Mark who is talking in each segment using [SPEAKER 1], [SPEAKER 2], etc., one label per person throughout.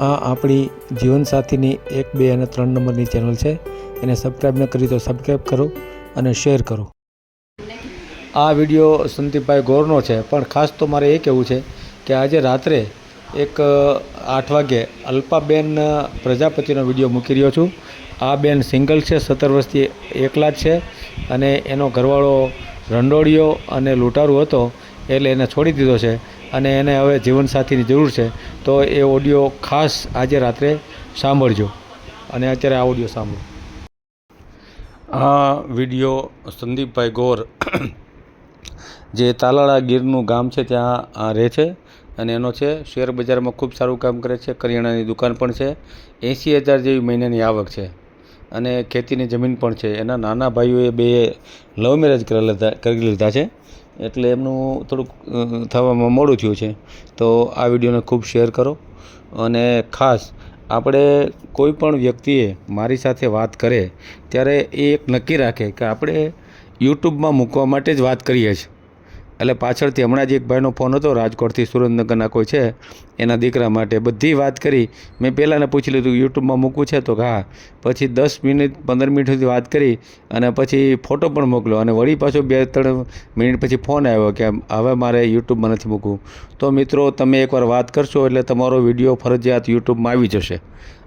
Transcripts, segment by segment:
[SPEAKER 1] આ આપણી જીવનસાથીની એક, બે અને ત્રણ નંબરની ચેનલ છે. એને સબસ્ક્રાઈબ ન કરી તો સબસ્ક્રાઈબ કરો અને શેર કરો. આ વીડિયો સંદીપભાઈ ગોરનો છે. પણ ખાસ તો મારે એ કહેવું છે કે આજે રાત્રે એક, આઠ વાગે અલ્પાબેન પ્રજાપતિનો વીડિયો મૂકી રહ્યો છું. આ બેન સિંગલ છે, સત્તર વર્ષથી એકલા જ છે અને એનો ઘરવાળો રંડોળિયો અને લૂંટારું હતો એટલે એને છોડી દીધો છે. અને એને હવે જીવનસાથીની જરૂર છે, તો એ ઓડિયો ખાસ આજે રાત્રે સાંભળજો. અને અત્યારે આ ઓડિયો સાંભળો. આ વીડિયો સંદીપભાઈ ગોર, જે તાલાળા ગીરનું ગામ છે, ત્યાં રહે છે અને એનો છે, શેર બજારમાં ખૂબ સારું કામ કરે છે, કરિયાણાની દુકાન પણ છે એંસી હજાર જેવી મહિનાની આવક છે અને ખેતીની જમીન પણ છે. એના નાના ભાઈઓએ બે લવ મેરેજ કરી લીધા કરી લીધા છે. એટલે એમનું થોડુંક થવામાં મોડું થયું છે. તો આ વિડીયોને ખૂબ શેર કરો. અને ખાસ, આપણે કોઈ પણ વ્યક્તિએ મારી સાથે વાત કરે, ત્યારે એ એક નક્કી રાખે કે આપણે યુટ્યુબમાં મૂકવા માટે જ વાત કરીએ છીએ. એટલે પાછળથી હમણાં જ એક ભાઈનો ફોન હતો, રાજકોટથી સુરેન્દ્રનગરના કોઈ છે, એના દીકરા માટે બધી વાત કરી. મેં પહેલાંને પૂછી લીધું, યુટ્યુબમાં મૂકવું છે? તો હા. પછી દસ મિનિટ, પંદર મિનિટ સુધી વાત કરી અને પછી ફોટો પણ મોકલો અને વળી પાછો બે ત્રણ મિનિટ પછી ફોન આવ્યો કે, હવે મારે યુટ્યુબમાં નથી મૂકવું. તો મિત્રો, તમે એકવાર વાત કરશો એટલે તમારો વીડિયો ફરજિયાત યુટ્યુબમાં આવી જશે.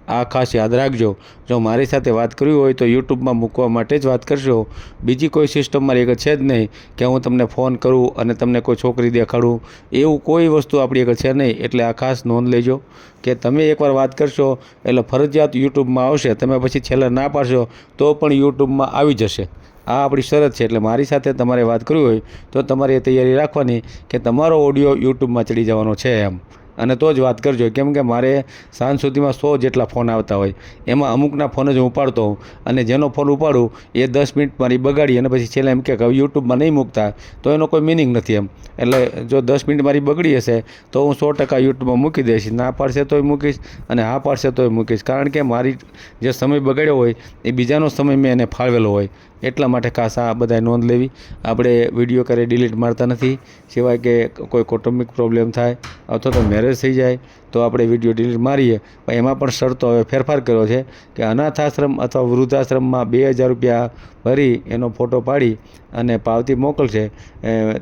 [SPEAKER 1] આ ખાસ યાદ રાખજો. જો મારી સાથે વાત કરવી હોય તો યુટ્યુબમાં મૂકવા માટે જ વાત કરશો બીજી કોઈ સિસ્ટમ મારી આગળ છે જ નહીં કે હું તમને ફોન કરું અને તમને કોઈ છોકરી દેખાડું. એવું કોઈ વસ્તુ આપણી આગળ છે નહીં. એટલે આ ખાસ નોંધ લેજો કે તમે એકવાર વાત કરશો, એટલે ફરજિયાત યુટ્યુબમાં આવશે. તમે પછી છેલ્લે ના પાડશો તો પણ યુટ્યુબમાં આવી જશે. આ આપણી શરત છે. એટલે મારી સાથે તમારે વાત કરવી હોય તો તમારે એ તૈયારી રાખવાની કે તમારો ઓડિયો યુટ્યુબમાં ચડી જવાનો છે એમ. અને તો જ વાત કરજો, કેમ કે મારે સાંજ સુધીમાં સો જેટલા ફોન આવતા હોય. એમાં અમુકના ફોન જ હું ઉપાડતો હોઉં અને જેનો ફોન ઉપાડું એ દસ મિનિટ મારી બગાડી અને પછી છેલ્લે એમ કે યુટ્યુબમાં નહીં મૂકતા, તો એનો કોઈ મિનિંગ નથી એમ. એટલે જો દસ મિનિટ મારી બગડી હશે, તો હું સો ટકા યુટ્યુબમાં મૂકી દઈશ. ના પાડશે તોય મૂકીશ અને હા પાડશે તોય મૂકીશ. કારણ કે મારી જે સમય બગાડ્યો હોય, એ બીજાનો સમય મેં એને ફાળવેલો હોય. એટલા માટે ખાસ આ બધાએ નોંધ લેવી. આપણે વીડિયો ક્યારેય ડિલીટ મારતા નથી. સિવાય કે કોઈ કૌટુંબિક પ્રોબ્લેમ થાય અથવા તો મેરેજ થઈ જાય. તો આપણે વીડિયો ડિલીટ મારીએ. પણ એમાં પણ શરતો હવે ફેરફાર કર્યો છે કે અનાથ આશ્રમ અથવા વૃદ્ધાશ્રમમાં બે હજાર રૂપિયા ભરી એનો ફોટો પાડી અને પાવતી મોકલશે.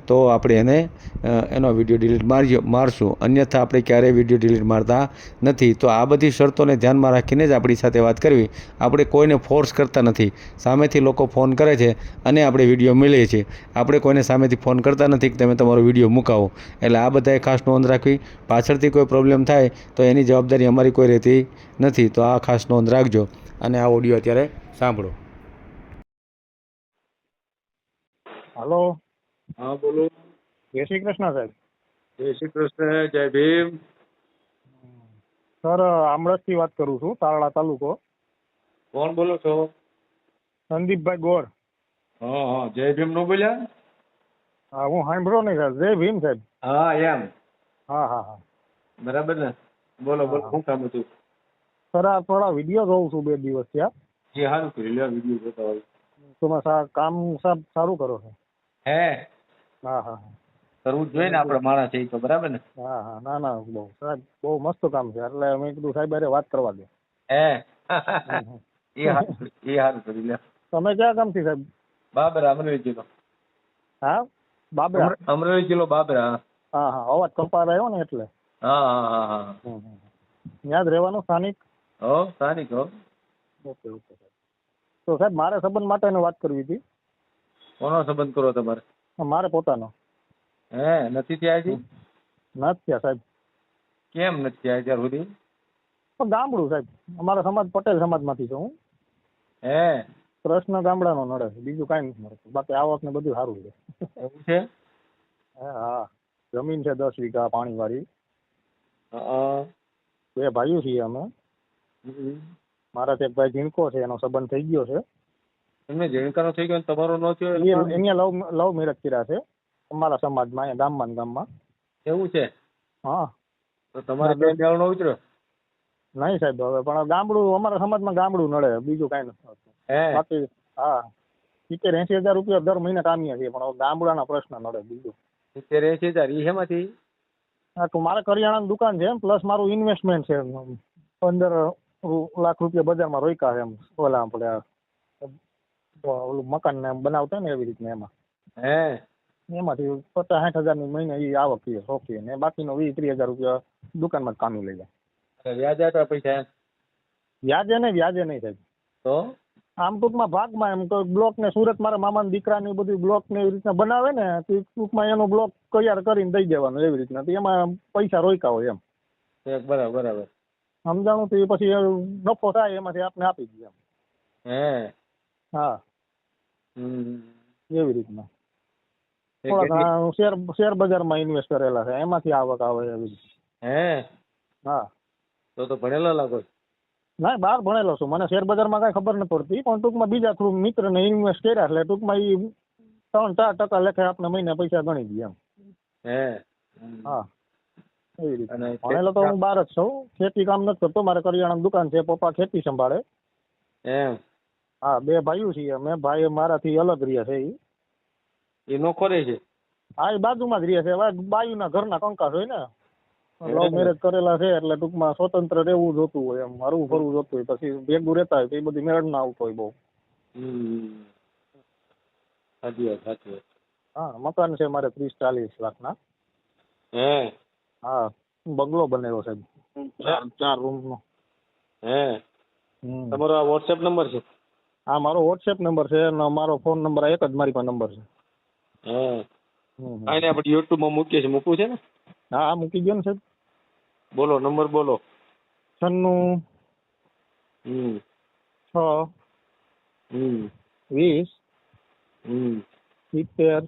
[SPEAKER 1] તો આપણે એને એનો વીડિયો ડિલીટ મારજો મારશું. અન્યથા આપણે ક્યારેય વીડિયો ડિલીટ મારતા નથી. તો આ બધી શરતોને ધ્યાનમાં રાખીને જ આપણી સાથે વાત કરવી. આપણે કોઈને ફોર્સ કરતા નથી. સામેથી લોકો ફોન કરે છે અને આપણે વીડિયો મળીએ છીએ. આપણે કોઈને સામેથી ફોન કરતા નથી કે તમે તમારો વીડિયો મુકાવો. એટલે આ બધાએ ખાસ નોંધ રાખવી. પાછળથી કોઈ પ્રોબ્લેમ થાય તો એની જવાબદારી અમારી કોઈ રહેતી નથી. તો આ ખાસ નોંધ રાખજો અને આ ઓડિયો અત્યારે સાંભળો.
[SPEAKER 2] હલો.
[SPEAKER 3] હા બોલો.
[SPEAKER 2] જય શ્રી કૃષ્ણ સાહેબ.
[SPEAKER 3] જય શ્રી કૃષ્ણ જય ભીમ.
[SPEAKER 2] સર આમળસથી વાત કરું છું તારડા તાલુકો.
[SPEAKER 3] કોણ બોલો છો?
[SPEAKER 2] સંદીપભાઈ ગોર.
[SPEAKER 3] હા હા જય ભીમ નો બોલ્યા?
[SPEAKER 2] હા હું સાંભળો નહીં સાહેબ. જય ભીમ સાહેબ.
[SPEAKER 3] હા એમ.
[SPEAKER 2] હા હા હા.
[SPEAKER 3] બરાબર ને? બોલો બોલો
[SPEAKER 2] હા.
[SPEAKER 3] શું કામ હતું?
[SPEAKER 2] સર આ થોડા વીડિયો જોઉં છું બે દિવસ થયા.
[SPEAKER 3] જે સારું કર્યું લ્યો વીડિયો જોતા હોય.
[SPEAKER 2] તમે સા- કામ સાહેબ સારું કરો છો?
[SPEAKER 3] હે?
[SPEAKER 2] હા હા હા.
[SPEAKER 3] કરવું જ જોઈએ ને આપણે માણસ છે ઈ તો બરાબર ને?
[SPEAKER 2] હા હા ના ના બહુ સાહેબ બહુ મસ્ત કામ છે. એટલે મેં કીધું સાહેબ અરે વાત કરવા દે.
[SPEAKER 3] હે?
[SPEAKER 2] હમ, હમ.
[SPEAKER 3] એ સારું કર્યું, એ સારું કર્યું લ્યો.
[SPEAKER 2] તમે ક્યાં કામથી સાહેબ?
[SPEAKER 3] બાબરા અમરેલી જિલ્લો
[SPEAKER 2] હા? બાબરા?
[SPEAKER 3] અમરે- અમરેલી જિલ્લો બાબરા
[SPEAKER 2] હા. હા અવાજ કપાર આવ્યો ને એટલે.
[SPEAKER 3] હા હા હા હા.
[SPEAKER 2] ત્યાં જ રહેવાનું સ્થાનિક?
[SPEAKER 3] હો સ્થાનિક હો.
[SPEAKER 2] Okay okay. તો સાહેબ મારે સંબંધ માટેની વાત કરવી હતી.
[SPEAKER 3] કોનો સંબંધ કરો તમારે?
[SPEAKER 2] મારે પોતાનો.
[SPEAKER 3] હે નથી થયા હજી?
[SPEAKER 2] નથી થયા સાહેબ.
[SPEAKER 3] કેમ નથી થયા અત્યાર સુધી?
[SPEAKER 2] પણ ગામડું સાહેબ. અમારા સમાજ પટેલ સમાજમાંથી છું હું.
[SPEAKER 3] હે.
[SPEAKER 2] પ્રશ્ન ગામડાનો નડે. છે બીજું કાંઈ નથી મળતું. બાકી આવક ને બધું સારું છે.
[SPEAKER 3] એવું છે?
[SPEAKER 2] હા હા. જમીન છે દસ વીઘા પાણીવાળી.
[SPEAKER 3] હા
[SPEAKER 2] બે ભાઈઓ છીએ અમે. મારા એક ભાઈ ઝીણકો છે એનો સંબંધ થઈ ગયો છે.
[SPEAKER 3] એમને જણકારો થઈ ગયો તમારો નો થયો
[SPEAKER 2] એ એને લવ લવ મેરેજ કર્યા છે અમારા સમાજમાં અહીંયા ગામમાં ગામમાં.
[SPEAKER 3] એવું છે?
[SPEAKER 2] હા.
[SPEAKER 3] તો તમારે બે નો ઉતર્યો?
[SPEAKER 2] નહીં સાહેબ હવે પણ ગામડું અમારા સમાજમાં ગામડું નડે બીજું કાંઈ નથી બાકી હા. સિત્તેર એસી હજાર રૂપિયા દર મહિને કામીએ છીએ પણ ગામડાના પ્રશ્ન નડે બીજું.
[SPEAKER 3] સિત્તેર એસી હજાર ઈ હેમાંથી
[SPEAKER 2] હા તો મારે કરિયાણાની દુકાન છે પ્લસ મારું ઇન્વેસ્ટમેન્ટ છે પંદર લાખ રૂપિયા બજારમાં રોક્યા છે એમ ઓલા આપણે ઓલું મકાન ને બનાવતા ને એવી રીતના એમાં.
[SPEAKER 3] હે?
[SPEAKER 2] એમાંથી પચાસ સાઠ હજારની મહિને એ આવક છે ઓકે ને બાકીનો વીસ ત્રીસ હજાર રૂપિયા દુકાનમાં કામી લઈ જાય.
[SPEAKER 3] વ્યાજ આટલા પૈસા
[SPEAKER 2] વ્યાજે નહીં વ્યાજે નહીં સાહેબ
[SPEAKER 3] તો?
[SPEAKER 2] આમ ટૂંકમાં ભાગમાં એમ તો બ્લોક ને સુરત મારા મામાના દીકરાની બધું બ્લોક ને એવી રીતના બનાવે ને ટૂંકમાં એનો બ્લોક તૈયાર કરીને દઈ દેવાનું એવી રીતના. એમાં પૈસા રોક્યા હોય એમ.
[SPEAKER 3] બરાબર બરાબર.
[SPEAKER 2] સમજાણું? તો પછી નફો થાય એમાંથી આપણે આપી દઈએ એમ.
[SPEAKER 3] હે?
[SPEAKER 2] હા. એવી રીતના. થોડા શેર શેર બજારમાં ઇન્વેસ્ટ કરેલા છે. એમાંથી આવક આવે એવી રીતે
[SPEAKER 3] હે?
[SPEAKER 2] હા.
[SPEAKER 3] તો તો ભણેલા લાગો.
[SPEAKER 2] ના બહાર ભણેલો છું. મને શેર બજારમાં કાંઈ ખબર નથી પડતી. પણ ટૂંકમાં બીજા થ્રુ મિત્રને ઇન્વેસ્ટ કર્યા એટલે ટૂંકમાં એ ત્રણ ચાર ટકા લેખે આપણે મહિને પૈસા ગણી દઈએ એમ.
[SPEAKER 3] હે.
[SPEAKER 2] હા. એવી રીતે. ભણેલો તો હું બાર જ છું. ખેતી કામ નથી કરતો. મારે કરિયાણાની દુકાન છે. પપ્પા ખેતી સંભાળે.
[SPEAKER 3] એમ.
[SPEAKER 2] હા બે ભાઈઓ છીએ અમે. ભાઈ મારાથી અલગ રહ્યા છે એ
[SPEAKER 3] એ નોખો રહે છે?
[SPEAKER 2] હા એ બાજુમાં જ રહ્યા છે. બાયુના ઘરના કંકાસ હોય ને. લવ મેરેજ કરેલા છે એટલે ટૂંકમાં સ્વતંત્ર રહેવું જોતું હોય એમ. હરવું ફરવું જોતું હોય. પછી ભેગું રહેતા હોય તો એ બધી મેળ ના આવતો હોય બહુ.
[SPEAKER 3] સાચી વાત સાચી વાત.
[SPEAKER 2] હા મકાન છે મારે ત્રીસ ચાલીસ લાખના.
[SPEAKER 3] હે?
[SPEAKER 2] હા બંગલો બનેલો સાહેબ ચાર ચાર રૂમનો.
[SPEAKER 3] હે. તમારો આ વોટ્સએપ નંબર છે?
[SPEAKER 2] હા મારો વોટ્સએપ નંબર છે અને મારો ફોન નંબર એક જ મારી પાસે નંબર છે.
[SPEAKER 3] હે. આને આપણે યુટ્યુબમાં મૂકીએ છીએ મૂકવું છે ને?
[SPEAKER 2] હા હા મૂકી ગયો ને સાહેબ.
[SPEAKER 3] બોલો નંબર બોલો.
[SPEAKER 2] છન્નું
[SPEAKER 3] હમ.
[SPEAKER 2] છ
[SPEAKER 3] હમ.
[SPEAKER 2] વીસ
[SPEAKER 3] હમ.
[SPEAKER 2] સિત્તેર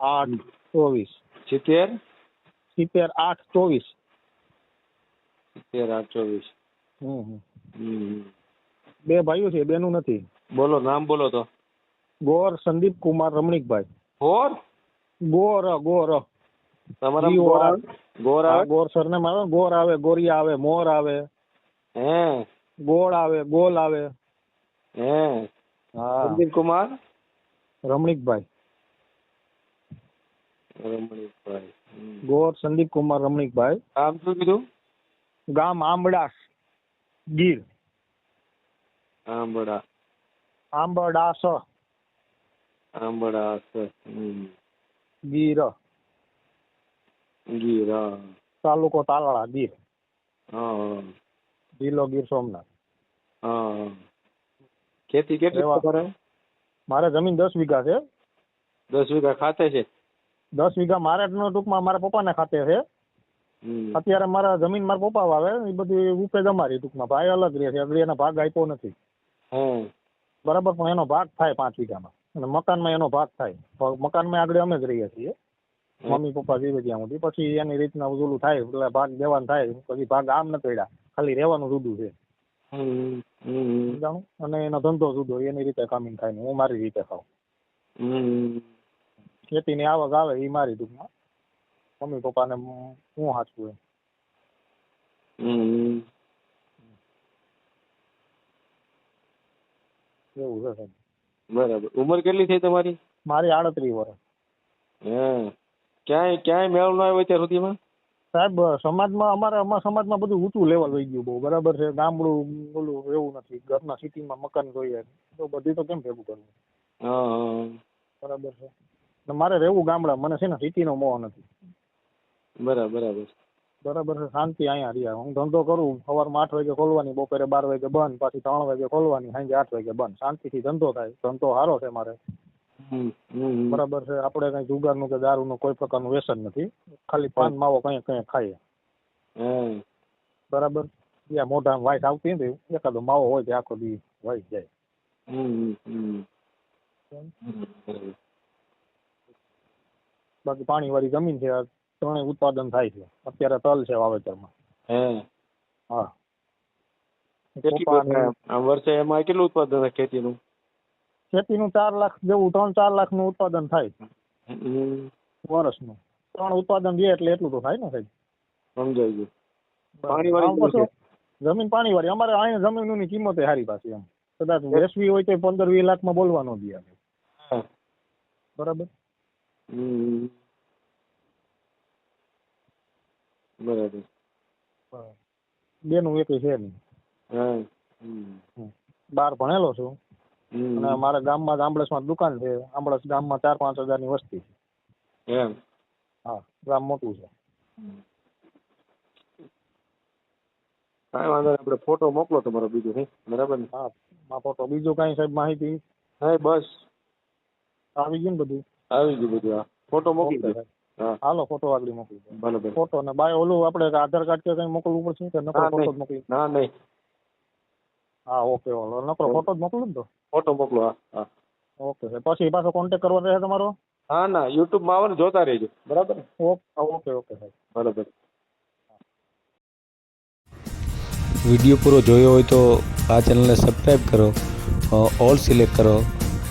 [SPEAKER 2] આઠ ચોવીસ.
[SPEAKER 3] સિત્તેર?
[SPEAKER 2] સિત્તેર આઠ ચોવીસ.
[SPEAKER 3] સિત્તેર આઠ ચોવીસ.
[SPEAKER 2] હમ, બે ભાઈઓ છે બેનું નથી.
[SPEAKER 3] બોલો નામ બોલો તો.
[SPEAKER 2] ગોર સંદીપ કુમાર રમણીકભાઈ.
[SPEAKER 3] ગોર?
[SPEAKER 2] ગોર ગોર.
[SPEAKER 3] તમારા ગોર. આવે? ગોર
[SPEAKER 2] હા,
[SPEAKER 3] આવે?
[SPEAKER 2] ગોર સરનેમ આવે ગોર આવે ગોરિયા આવે મોર આવે.
[SPEAKER 3] હે.
[SPEAKER 2] ગોળ આવે ગોલ આવે.
[SPEAKER 3] હે.
[SPEAKER 2] હા.
[SPEAKER 3] સંદીપ કુમાર?
[SPEAKER 2] રમણીકભાઈ.
[SPEAKER 3] રમણીકભાઈ. હમ.
[SPEAKER 2] ગોર સંદીપ કુમાર રમણીકભાઈ.
[SPEAKER 3] નામ શું કીધું?
[SPEAKER 2] ગામ આંબડાસ ગીર.
[SPEAKER 3] આંબડા
[SPEAKER 2] આંબડાસ
[SPEAKER 3] આંબડા છે. હમ.
[SPEAKER 2] ગીર.
[SPEAKER 3] ગીર હા.
[SPEAKER 2] તાલુકો તાલાળા ગીર.
[SPEAKER 3] હા
[SPEAKER 2] જિલ્લો ગીર સોમનાથ.
[SPEAKER 3] હા ખેતી કેટલી
[SPEAKER 2] રેવા.
[SPEAKER 3] કરે
[SPEAKER 2] મારે જમીન દસ વીઘા છે.
[SPEAKER 3] દસ વીઘા ખાતે છે?
[SPEAKER 2] દસ વીઘા મારે ટૂંકમાં મારા પપ્પાના ખાતે છે. અત્યારે મારા જમીન મારા પપ્પા વાવે એ બધી ઉપેજ અમારી ટૂંકમાં. ભાઈ અલગ રહે છે એટલે એનો ભાગ આપ્યો નથી. બરાબર પણ એનો ભાગ થાય પાંચ વીઘામાં. અને મકાનમાં એનો ભાગ થાય. મકાનમાં આગળ અમે જ રહીએ છીએ. મમ્મી પપ્પા જીવે ત્યાં સુધી. પછી એની રીતના ઓલું થાય એટલે ભાગ દેવાનું થાય. પછી ભાગ આમ નથી પડ્યા. ખાલી રહેવાનું જુદું છે. અને એનો ધંધો જુદો એની રીતે કામિંગ થાય હું મારી રીતે ખાઉં. ખેતીની આવક આવે એ મારી ટૂંકમાં. મમ્મી પપ્પાને હું સાચવું એમ.
[SPEAKER 3] હમ.
[SPEAKER 2] એવું છે સાહેબ.
[SPEAKER 3] બરાબર. ઉંમર કેટલી થઈ તમારી?
[SPEAKER 2] મારી આડત્રીસ વર્ષ.
[SPEAKER 3] હા ક્યાંય ક્યાંય મેળ ન આવ્યો અત્યાર સુધીમાં?
[SPEAKER 2] સાહેબ સમાજમાં અમારા અમારા સમાજમાં બધું ઊંચું લેવલ વહી ગયું બહુ. બરાબર છે? ગામડું બોલું એવું નથી. ઘરના સિટીમાં મકાન જોઈએ. તો બધી તો કેમ ભેગું કરવું? બરાબર છે? ને મારે રહેવું ગામડા મને છે ને સિટીનો મોહ નથી.
[SPEAKER 3] બરાબર બરાબર.
[SPEAKER 2] બરાબર છે શાંતિ અહીંયા રહ્યા હું ધંધો કરું સવારમાં આઠ વાગે ખોલવાની બપોરે બાર વાગે બંધ પાછી ત્રણ વાગે ખોલવાની સાંજે આઠ વાગે બંધ. શાંતિથી ધંધો થાય ધંધો સારો છે મારે. બરાબર છે આપણે કઈ જુગારનું કે દારૂનું કોઈ પ્રકારનું વ્યસન નથી. ખાલી પાન માવો કઈ કઈ ખાઈએ. બરાબર? ત્યાં મોઢા વાઈટ આવતી નથી. એકાદો માવો હોય તે આખો દી વહી જાય.
[SPEAKER 3] હમ.
[SPEAKER 2] બાકી પાણી વાળી જમીન છે ત્રણેય ઉત્પાદન થાય છે. અત્યારે તલ છે વાવેતરમાં.
[SPEAKER 3] હા.
[SPEAKER 2] હા.
[SPEAKER 3] વર્ષે એમાં કેટલું ઉત્પાદન થાય ખેતીનું?
[SPEAKER 2] ખેતીનું ચાર લાખ જેવું ત્રણ ચાર લાખનું ઉત્પાદન થાય. વર્ષનું. ત્રણ ઉત્પાદન દે એટલે એટલું તો થાય ને સાહેબ
[SPEAKER 3] સમજાય ગયું. પાણીવાળી
[SPEAKER 2] જમીન પાણી વાળી અમારે અહીંયા જમીનની કિંમત સારી પાછી એમ. કદાચ વેસવી હોય તો પંદર વીસ લાખમાં બોલવા ન દે. બરાબર?
[SPEAKER 3] હમ. બરાબર.
[SPEAKER 2] બેનું એક છે નહીં
[SPEAKER 3] હા.
[SPEAKER 2] બાર ભણેલો છું. અને મારા ગામમાં આંબળસમાં દુકાન છે. આંબળસ ગામમાં ચાર પાંચ હજારની વસ્તી છે.
[SPEAKER 3] એમ.
[SPEAKER 2] હા ગામ મોટું છે.
[SPEAKER 3] કાંઈ વાંધો નહીં આપણે ફોટો મોકલો તમારો બીજો નહીં બરાબર ને?
[SPEAKER 2] હા માં ફોટો. બીજો કાંઈ સાહેબ માહિતી?
[SPEAKER 3] હા બસ.
[SPEAKER 2] આવી ગયું ને બધું?
[SPEAKER 3] આવી ગયું બધું હા. ફોટો મોકલી દો. હા.
[SPEAKER 2] હાલો ફોટો આગળ મોકલી દો.
[SPEAKER 3] ભલે ભલે.
[SPEAKER 2] ફોટો ને બાય ઓલું આપણે આધાર કાર્ડ કે કઈ મોકલવું પડશે કે નકરો ફોટો જ મોકલી
[SPEAKER 3] ના નહીં.
[SPEAKER 2] હા ઓકે ઓલો. નકરો ફોટો જ મોકલું ને તો
[SPEAKER 3] ફોટો મોકલો હા હા.
[SPEAKER 2] ઓકે પછી પાછો કોન્ટેક કરવો રહે તમારો?
[SPEAKER 3] હા ના. યુટ્યુબમાં આવે ને જોતા રહેજો. બરાબર?
[SPEAKER 2] ઓકે ઓકે ઓકે સાહેબ
[SPEAKER 3] ભલે ભલે.
[SPEAKER 1] વીડિયો પૂરો જોયો હોય તો આ ચેનલને સબસ્ક્રાઈબ કરો ઓલ સિલેક્ટ કરો.